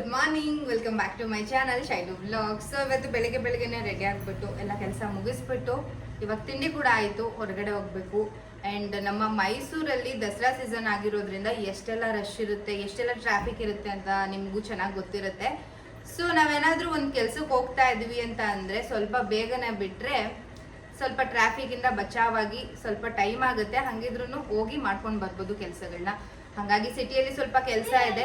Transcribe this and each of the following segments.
Good morning welcome back to my channel Shailu blog so ಇವತ್ತು ಬೆಳಿಗ್ಗೆ ಬೆಳಿಗ್ಗೆನೆ ready ಆಗಿಬಿಟ್ಟು ಎಲ್ಲ ಕೆಲಸ ಮುಗಿಸ್ಬಿಟ್ಟು ಇವಾಗ ತಿಂಡಿ ಕೂಡ ಆಯಿತು, ಹೊರಗಡೆ ಹೋಗಬೇಕು. ಆ್ಯಂಡ್ ನಮ್ಮ ಮೈಸೂರಲ್ಲಿ ದಸರಾ ಸೀಸನ್ ಆಗಿರೋದ್ರಿಂದ ಎಷ್ಟೆಲ್ಲ ರಶ್ ಇರುತ್ತೆ, ಎಷ್ಟೆಲ್ಲ ಟ್ರಾಫಿಕ್ ಇರುತ್ತೆ ಅಂತ ನಿಮಗೂ ಚೆನ್ನಾಗಿ ಗೊತ್ತಿರುತ್ತೆ. ಸೊ ನಾವೇನಾದರೂ ಒಂದು ಕೆಲಸಕ್ಕೆ ಹೋಗ್ತಾ ಇದ್ವಿ ಅಂತ ಅಂದರೆ ಸ್ವಲ್ಪ ಬೇಗನೆ ಬಿಟ್ಟರೆ ಸ್ವಲ್ಪ ಟ್ರಾಫಿಕಿಂದ ಬಚಾವಾಗಿ ಸ್ವಲ್ಪ ಟೈಮ್ ಆಗುತ್ತೆ. ಹಾಗಿದ್ರೂ ಹೋಗಿ ಮಾಡ್ಕೊಂಡು ಬರ್ಬೋದು ಕೆಲಸಗಳನ್ನ ಹಾಗಾಗಿ ಸಿಟಿಯಲ್ಲಿ ಸ್ವಲ್ಪ ಕೆಲಸ ಇದೆ.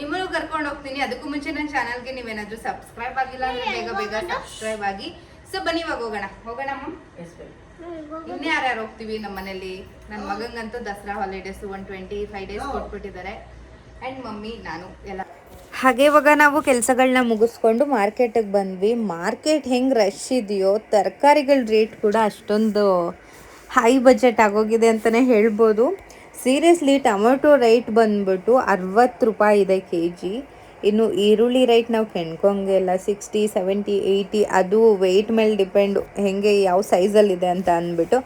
ನಿಮ್ಮನ್ನು ಕರ್ಕೊಂಡು ಹೋಗ್ತೀನಿ. ಅದಕ್ಕೂ ಮುಂಚೆ ನನ್ನ ಚಾನಲ್ಗೆ ನೀವೇನಾದ್ರೂ ಸಬ್ಸ್ಕ್ರೈಬ್ ಆಗಿಲ್ಲ ಅಂದ್ರೆ ಬೇಗ ಬೇಗ ಸಬ್ಸ್ಕ್ರೈಬ್ ಆಗಿ. ಸೊ ಬನ್ನಿ ಇವಾಗ ಹೋಗೋಣ. ಹೋಗೋಣ ಅಮ್ಮ? ಇನ್ನೇ ಯಾರ್ಯಾರು ಹೋಗ್ತೀವಿ ನಮ್ಮ ಮನೆಯಲ್ಲಿ? ನನ್ನ ಮಗಂಗಂತೂ Dasara holidays one twenty five days ಕೊಟ್ಬಿಟ್ಟಿದ್ದಾರೆ. And mummy ನಾನು ಎಲ್ಲ. ಹಾಗೆ ಇವಾಗ ನಾವು ಕೆಲಸಗಳನ್ನ ಮುಗಿಸ್ಕೊಂಡು ಮಾರ್ಕೆಟಿಗೆ ಬಂದ್ವಿ. ಮಾರ್ಕೆಟ್ ಹೆಂಗೆ ರಶ್ ಇದೆಯೋ ತರಕಾರಿಗಳ ರೇಟ್ ಕೂಡ ಅಷ್ಟೊಂದು ಹೈ ಬಜೆಟ್ ಆಗೋಗಿದೆ ಅಂತಲೇ ಹೇಳ್ಬೋದು. ಸೀರಿಯಸ್ಲಿ ಟೊಮೊಟೊ ರೇಟ್ ಬಂದ್ಬಿಟ್ಟು ಅರವತ್ತು ರೂಪಾಯಿ ಇದೆ ಕೆ ಜಿ ಇನ್ನು ಈರುಳ್ಳಿ ರೇಟ್ ನಾವು ಕೆಣ್ಕೊಂಗೆಲ್ಲ ಸಿಕ್ಸ್ಟಿ ಸೆವೆಂಟಿ ಏಯ್ಟಿ ಅದು ವೆಯ್ಟ್ ಮೇಲೆ ಡಿಪೆಂಡ್ ಹೇಗೆ ಯಾವ ಸೈಜಲ್ಲಿದೆ ಅಂತ ಅಂದ್ಬಿಟ್ಟು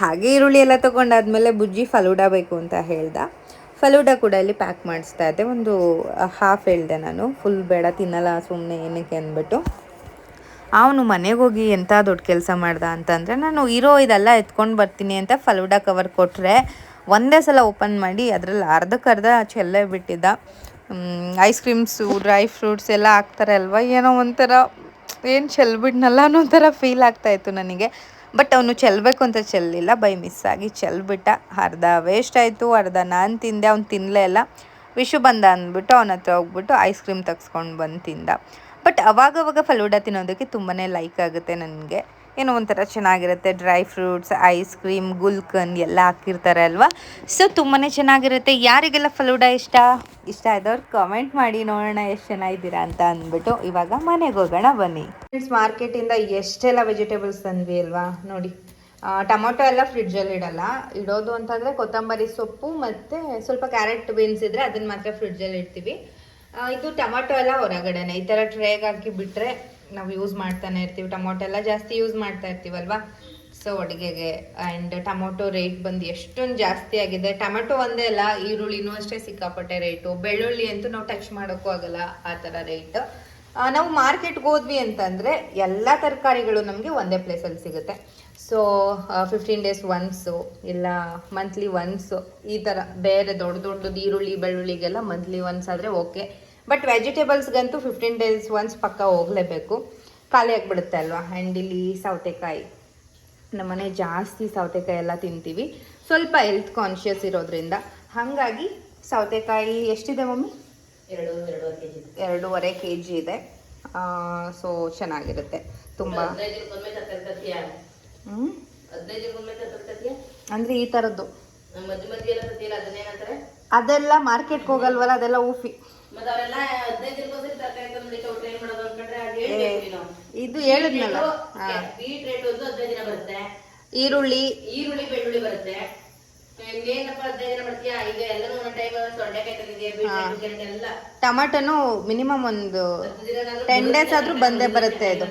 ಹಾಗೆ ಈರುಳ್ಳಿ ಎಲ್ಲ ತೊಗೊಂಡಾದ್ಮೇಲೆ ಬುಜ್ಜಿ ಫಲೂಡ ಬೇಕು ಅಂತ ಹೇಳ್ದ. ಫಲೂಡ ಕೂಡ ಇಲ್ಲಿ ಪ್ಯಾಕ್ ಮಾಡಿಸ್ತಾ ಇದ್ದೆ. ಒಂದು ಹಾಫ್ ಹೇಳ್ದೆ ನಾನು. ಫುಲ್ ಬೇಡ, ತಿನ್ನಲ್ಲ ಸುಮ್ಮನೆ ಏನಕ್ಕೆ ಅಂದ್ಬಿಟ್ಟು. ಅವನು ಮನೆಗೆ ಹೋಗಿ ಎಂಥ ದೊಡ್ಡ ಕೆಲಸ ಮಾಡ್ದ ಅಂತಂದರೆ, ನಾನು ಇರೋ ಇದೆಲ್ಲ ಎತ್ಕೊಂಡು ಬರ್ತೀನಿ ಅಂತ ಫಲೂಡಾ ಕವರ್ ಕೊಟ್ಟರೆ ಒಂದೇ ಸಲ ಓಪನ್ ಮಾಡಿ ಅದರಲ್ಲಿ ಅರ್ಧಕ್ಕರ್ಧ ಚೆಲ್ಲೇ ಬಿಟ್ಟಿದ್ದ. ಐಸ್ ಕ್ರೀಮ್ಸು ಡ್ರೈ ಫ್ರೂಟ್ಸ್ ಎಲ್ಲ ಹಾಕ್ತಾರೆ ಅಲ್ವಾ? ಏನೋ ಒಂಥರ ಏನು ಚೆಲ್ಬಿಟ್ನಲ್ಲ ಅನ್ನೋ ಥರ ಫೀಲ್ ಆಗ್ತಾಯಿತ್ತು ನನಗೆ. ಬಟ್ ಅವನು ಚೆಲ್ಲಬೇಕು ಅಂತ ಚೆಲ್ಲಿಲ್ಲ, ಬೈ ಮಿಸ್ ಆಗಿ ಚೆಲ್ಬಿಟ್ಟ. ಅರ್ಧ ವೇಸ್ಟ್ ಆಯಿತು, ಅರ್ಧ ನಾನು ತಿಂದೆ, ಅವ್ನು ತಿನ್ನಲೇ ಇಲ್ಲ. ವಿಶು ಬಂದ ಅಂದ್ಬಿಟ್ಟು, ಅವನ ಹತ್ರ ಹೋಗ್ಬಿಟ್ಟು ಐಸ್ ಕ್ರೀಮ್ ತಗ್ಸ್ಕೊಂಡು ಬಂದು ತಿಂದ. ಬಟ್ ಅವಾಗವಾಗ ಫಲೂಡ ತಿನ್ನೋದಕ್ಕೆ ತುಂಬಾ ಲೈಕ್ ಆಗುತ್ತೆ ನನಗೆ. ಏನೋ ಒಂಥರ ಚೆನ್ನಾಗಿರುತ್ತೆ dry fruits ice cream gulkand ಎಲ್ಲ ಹಾಕಿರ್ತಾರೆ ಅಲ್ವಾ? ಸೊ ತುಂಬಾ ಚೆನ್ನಾಗಿರುತ್ತೆ. ಯಾರಿಗೆಲ್ಲ ಫಲೂಡ ಇಷ್ಟ? ಇಷ್ಟ ಆದವ್ರು ಕಮೆಂಟ್ ಮಾಡಿ ನೋಡೋಣ ಎಷ್ಟು ಚೆನ್ನಾಗಿದ್ದೀರಾ ಅಂತ ಅಂದ್ಬಿಟ್ಟು ಇವಾಗ ಮನೆಗೆ ಹೋಗೋಣ, ಬನ್ನಿ. ಫ್ರೆಂಡ್ಸ್ ಮಾರ್ಕೆಟಿಂದ ಎಷ್ಟೆಲ್ಲ ವೆಜಿಟೇಬಲ್ಸ್ ತಂದ್ವಿ ಅಲ್ವಾ? ನೋಡಿ. ಟೊಮೊಟೊ ಎಲ್ಲ ಫ್ರಿಡ್ಜಲ್ಲಿ ಇಡಲ್ಲ. ಇಡೋದು ಅಂತಂದರೆ ಕೊತ್ತಂಬರಿ ಸೊಪ್ಪು ಮತ್ತು ಸ್ವಲ್ಪ ಕ್ಯಾರೆಟ್ ಬೀನ್ಸ್ ಇದ್ದರೆ ಅದನ್ನು ಮಾತ್ರ ಫ್ರಿಡ್ಜಲ್ಲಿ ಇಡ್ತೀವಿ. ಇದು ಟೊಮೊಟೊ ಎಲ್ಲ ಹೊರಗಡೆನೆ. ಈ ಥರ ಟ್ರೇಗೆ ಹಾಕಿ ಬಿಟ್ಟರೆ ನಾವು ಯೂಸ್ ಮಾಡ್ತಾನೆ ಇರ್ತೀವಿ. ಟೊಮೊಟೊ ಎಲ್ಲ ಜಾಸ್ತಿ ಯೂಸ್ ಮಾಡ್ತಾ ಇರ್ತೀವಲ್ವಾ? ಸೊ ಅಡುಗೆಗೆ ಆ್ಯಂಡ್ ಟೊಮೊಟೊ ರೇಟ್ ಬಂದು ಎಷ್ಟೊಂದು ಜಾಸ್ತಿ ಆಗಿದೆ. ಟೊಮೊಟೊ ಒಂದೇ ಅಲ್ಲ, ಈರುಳ್ಳಿನೂ ಅಷ್ಟೇ ಸಿಕ್ಕಾಪಟ್ಟೆ ರೇಟು ಬೆಳ್ಳುಳ್ಳಿ ಅಂತೂ ನಾವು ಟಚ್ ಮಾಡೋಕ್ಕೂ ಆಗಲ್ಲ ಆ ಥರ ರೇಟ್ ನಾವು ಮಾರ್ಕೆಟ್ಗೆ ಹೋದ್ವಿ ಅಂತಂದರೆ ಎಲ್ಲ ತರಕಾರಿಗಳು ನಮಗೆ ಒಂದೇ ಪ್ಲೇಸಲ್ಲಿ ಸಿಗುತ್ತೆ. ಸೊ ಫಿಫ್ಟೀನ್ ಡೇಸ್ ಒನ್ಸು ಇಲ್ಲ ಮಂತ್ಲಿ ಒನ್ಸು ಈ ಥರ ಬೇರೆ ದೊಡ್ಡ ದೊಡ್ಡದು ಈರುಳ್ಳಿ, ಬೆಳ್ಳುಳ್ಳಿಗೆಲ್ಲ ಮಂತ್ಲಿ ಒನ್ಸ್ ಆದರೆ ಓಕೆ ಬಟ್ ವೆಜಿಟೇಬಲ್ಸ್ಗಂತೂ ಫಿಫ್ಟೀನ್ ಡೇಸ್ ಒನ್ಸ್ ಪಕ್ಕ ಹೋಗಲೇಬೇಕು. ಖಾಲಿ ಆಗಿಬಿಡುತ್ತೆ ಅಲ್ವಾ? ಆ್ಯಂಡ್ ಇಲ್ಲಿ ಸೌತೆಕಾಯಿ ನಮ್ಮನೆ ಜಾಸ್ತಿ ಸೌತೆಕಾಯಿ ಎಲ್ಲ ತಿಂತೀವಿ. ಸ್ವಲ್ಪ ಹೆಲ್ತ್ ಕಾನ್ಷಿಯಸ್ ಇರೋದ್ರಿಂದ. ಹಾಗಾಗಿ ಸೌತೆಕಾಯಿ ಎಷ್ಟಿದೆ ಮಮ್ಮಿ? ಎರಡು ಎರಡೂವರೆ ಕೆ ಜಿ ಇದೆ. ಸೊ ಚೆನ್ನಾಗಿರುತ್ತೆ. ತುಂಬ. ಅಂದರೆ ಈ ಥರದ್ದು ಅದೆಲ್ಲ ಮಾರ್ಕೆಟ್ಗೆ ಹೋಗಲ್ವಲ್ಲ ಅದೆಲ್ಲ ಊಫಿ. ಮತ್ತೆ ಅವರೆಲ್ಲ ಹದಿನೈದು ದಿನಕ್ಕೊಂದ್ಸರಿ ತರಕಾರಿ ತಂದ್ಬಿಟ್ಟು ಊಟ ಮಾಡೋದು ಅನ್ಕೊಂಡ್ರೆ ಅದು ಹೇಳ್ಬೇಕು ನೀನು ಇದು ಹೇಳಿದ್ನಲ್ಲ. ಹಾಂ. ಬೀಟ್ ರೇಟ್ ಒಂದು ಹದಿನೈದು ದಿನ ಬರುತ್ತೆ. ಈರುಳ್ಳಿ. ಈರುಳ್ಳಿ ಬೆಳ್ಳುಳ್ಳಿ ಬರುತ್ತೆ. ಇನ್ನೇನಪ್ಪ ಹದಿನೈದು ದಿನ ಬರ್ತೀಯ ಈಗ ಎಲ್ಲನೂ ಒಂದೊಂದು ಟೈಮ್ ಸೊಂಡೆಕಾಯಿ ತಂದಿದ್ಯಾ ಬೀಟ್ ರೇಟ್ ಕ್ಯಾರೆಟ್ ಎಲ್ಲ. ಟೊಮಾಟೊನು ಮಿನಿಮಮ್ ಒಂದು ಹತ್ತು ದಿನನಾದ್ರೂ ಟೆನ್ ಡೇಸ್ ಆದ್ರೂ ಬಂದೇ ಬರುತ್ತೆ ಅದು.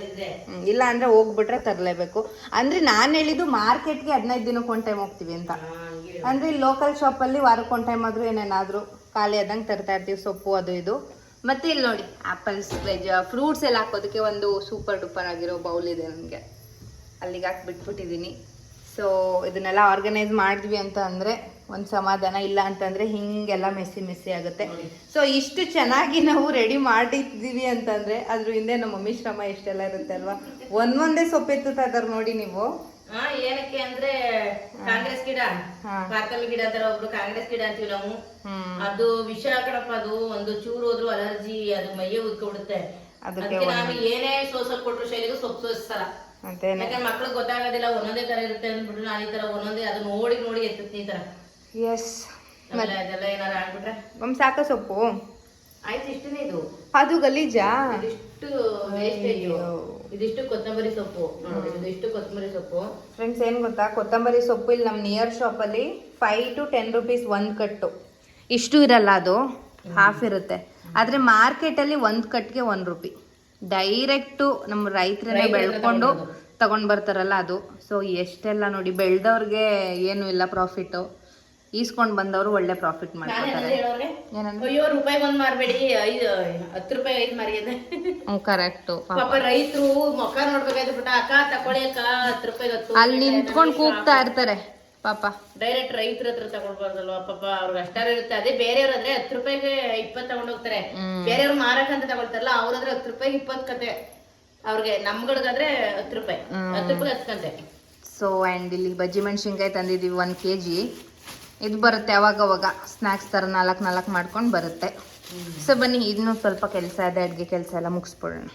ಹ್ಮ್, ಇಲ್ಲ ಅಂದ್ರೆ ಹೋಗ್ಬಿಟ್ರೆ ತರಲೇಬೇಕು. ಅಂದ್ರೆ ನಾನು ಹೇಳಿದ್ದು ಮಾರ್ಕೆಟ್ಗೆ ಹದಿನೈದು ದಿನಕ್ಕೆ ಒಂದು ಟೈಮ್ ಹೋಗ್ತೀವಿ ಅಂತ. ಹಾ, ಹಂಗೆ ಅಂದ್ರೆ ಲೋಕಲ್ ಲೋಕಲ್ ಅಲ್ಲಿ ವಾರಕ್ಕೆ ಒಂದು ಟೈಮ್ ಆದ್ರೂ ಏನೇನಾದ್ರೂ ಖಾಲಿ ಆದಂಗೆ ತರ್ತಾ ಇರ್ತೀವಿ, ಸೊಪ್ಪು ಅದು ಇದು. ಮತ್ತೆ ಇಲ್ಲಿ ನೋಡಿ ಆಪಲ್ಸ್ ವೆಜ್ ಫ್ರೂಟ್ಸ್ ಎಲ್ಲ ಹಾಕೋದಕ್ಕೆ ಒಂದು ಸೂಪರ್ ಡೂಪರ್ ಆಗಿರೋ ಬೌಲ್ ಇದೆ ನನಗೆ ಅಲ್ಲಿಗೆ ಹಾಕಿ ಬಿಟ್ಬಿಟ್ಟಿದ್ದೀನಿ ಸೊ ಇದನ್ನೆಲ್ಲ ಆರ್ಗನೈಸ್ ಮಾಡಿದ್ವಿ ಅಂತ ಅಂದರೆ ಒಂದು ಸಮಾಧಾನ ಇಲ್ಲ ಅಂತಂದರೆ ಹಿಂಗೆಲ್ಲ ಮೆಸ್ಸಿ ಮೆಸ್ಸಿ ಆಗುತ್ತೆ. ಸೊ ಇಷ್ಟು ಚೆನ್ನಾಗಿ ನಾವು ರೆಡಿ ಮಾಡಿದ್ದೀವಿ ಅಂತಂದರೆ ಅದ್ರ ಹಿಂದೆ ನಮ್ಮ ಮಮ್ಮಿ ಶ್ರಮ ಎಷ್ಟೆಲ್ಲ ಇರುತ್ತೆ ಅಲ್ವಾ ಒಂದೊಂದೇ ಸೊಪ್ಪು ಎತ್ತುತ್ತಾ ಇದ್ದಾರೆ ನೋಡಿ ನೀವು. ಹಾ ಏನಕ್ಕೆ ಅಂದ್ರೆ ಕಾಂಗ್ರೆಸ್ ಗಿಡ. ಪಾರ್ಕಲ್ ಗಿಡ ತರ ಒಬ್ರು ಕಾಂಗ್ರೆಸ್ ಗಿಡ ಅಂತೀವಿ ನಾವು. ಅದು ವಿಷ ಕಡಪ ಅದು ಒಂದು ಚೂರು ಹೋದ್ರು ಅಲರ್ಜಿ ಅದು ಮೈಯೇ ಉದ್ಕೊಬಿಡುತ್ತೆ. ಅದಕ್ಕೆ ನಾನು ಏನೇ ಸೋಸಲ್ ಕೊಟ್ರು ಶೈಲಿಗೆ ಸೊಪ್ಪು ಅಂತೇನೆ. ಯಾಕಂದ್ರೆ ಮಕ್ಳಿಗೆ ಗೊತ್ತಾಗೋದಿಲ್ಲ ಒಂದೊಂದೇ ತರ ಇರುತ್ತೆ ಅಂದ್ಬಿಟ್ಟು ನಾನು ಈ ತರ ಒಂದೊಂದೇ ಅದು ನೋಡಿ ನೋಡಿ ಎತ್ತಿ ಈ ತರ. ಎಸ್ ಅದೆಲ್ಲ ಏನಾರ ಆಗ್ಬಿಟ್ರೆ? ಸಾಕ ಸೊಪ್ಪು. ಆಯ್ತು ಇಷ್ಟನೇ ಇದು. ಅದು ಗಲೀಜಾ? ಇದಿಷ್ಟು ವೇಸ್ಟೇಜ್ ಇದಿಷ್ಟು ಕೊತ್ತಂಬರಿ ಸೊಪ್ಪು. ನೋಡಿ ಇದಿಷ್ಟು ಕೊತ್ತಂಬರಿ ಸೊಪ್ಪು. ಫ್ರೆಂಡ್ಸ್ ಏನು ಗೊತ್ತಾ? ಕೊತ್ತಂಬರಿ ಸೊಪ್ಪು ಇಲ್ಲಿ ನಮ್ಮ ನಿಯರ್ ಶಾಪಲ್ಲಿ ಫೈವ್ ಟು ಟೆನ್ ರುಪೀಸ್ ಒಂದು ಕಟ್ಟು. ಇಷ್ಟು ಇರಲ್ಲ ಅದು. ಹಾಫ್ ಇರುತ್ತೆ. ಆದರೆ ಮಾರ್ಕೆಟಲ್ಲಿ ಒಂದು ಕಟ್ಗೆ ಒನ್ ರುಪಿ ಡೈರೆಕ್ಟ್ ನಮ್ಮ ರೈತರನ್ನೇ ಬೆಳ್ಕೊಂಡು ತಗೊಂಡ್ ಬರ್ತಾರಲ್ಲ ಅದು. ಸೊ ಎಷ್ಟೆಲ್ಲ ನೋಡಿ ಬೆಳ್ದವ್ರಿಗೆ ಏನು ಇಲ್ಲ ಪ್ರಾಫಿಟ್ಟು ಈಸ್ಕೊಂಡ್ ಬಂದವರು ಒಳ್ಳೆ ಪ್ರಾಫಿಟ್ ಮಾಡ್ತಾರೆ ಅಯ್ಯೋ ರೂಪಾಯಿ ಒಂದ್ ಮಾರ್ಬೇಡಿ ಐದು ಹತ್ತು ರೂಪಾಯಿ ಐದು ಮಾರಿಯದ ಹ್ಞೂ ಕರೆಕ್ಟು ಪಾಪ. ರೈತರು ಮುಖ ನೋಡ್ಬೇಕಾಯ್ತು ಬಿಟ್ಟ ಅಕ್ಕ ತಕೊಳ್ಳಿ ಅಕ್ಕ ಹತ್ತು ರೂಪಾಯಿ ಹತ್ತು ಅಲ್ಲಿ ನಿಂತ್ಕೊಂಡು ಕೂಗ್ತಾ ಇರ್ತಾರೆ ಪಾಪ. ಡೈರೆಕ್ಟ್ ರೈತರ ಹತ್ರ ತಗೊಳ್ಬಾರ್ದಲ್ವಾ ಪಾಪ. ಅವ್ರಿಗೆ ಅಷ್ಟಾರ ಇರುತ್ತೆ. ಅದೇ ಬೇರೆಯವ್ರ ಅಂದ್ರೆ ಹತ್ತು ರೂಪಾಯಿಗೆ ಇಪ್ಪತ್ತು ತಗೊಂಡ್ ಹೋಗ್ತಾರೆ. ಬೇರೆಯವ್ರು ಮಾರಕ್ ಅಂತ ತಗೊಳ್ತಾರಲ್ಲ ಅವ್ರ ಹತ್ರ ಹತ್ತು ರೂಪಾಯಿ ಇಪ್ಪತ್ತು ಕತೆ. ಅವ್ರಿಗೆ ನಮ್ಗಳ್ಗಾದ್ರೆ ಹತ್ತು ರೂಪಾಯಿ. ಹತ್ತು ರೂಪಾಯಿ ಹತ್ತು ಕತೆ. ಸೊ ಆ್ಯಂಡ್ ಇಲ್ಲಿ ಬಜ್ಜಿ ಮೆಣಸಿನ್ಕಾಯಿ ತಂದಿದ್ದೀವಿ ಒಂದು ಕೆ ಜಿ ಇದು ಬರುತ್ತೆ ಅವಾಗ ಅವಾಗ ಸ್ನ್ಯಾಕ್ಸ್ ಥರ ನಾಲ್ಕು ನಾಲ್ಕು ಮಾಡ್ಕೊಂಡು ಬರುತ್ತೆ. ಸೊ ಬನ್ನಿ ಇನ್ನೂ ಸ್ವಲ್ಪ ಕೆಲಸ ಇದೆ, ಅಡುಗೆ ಕೆಲಸ ಎಲ್ಲ ಮುಗಿಸ್ಬಿಡೋಣ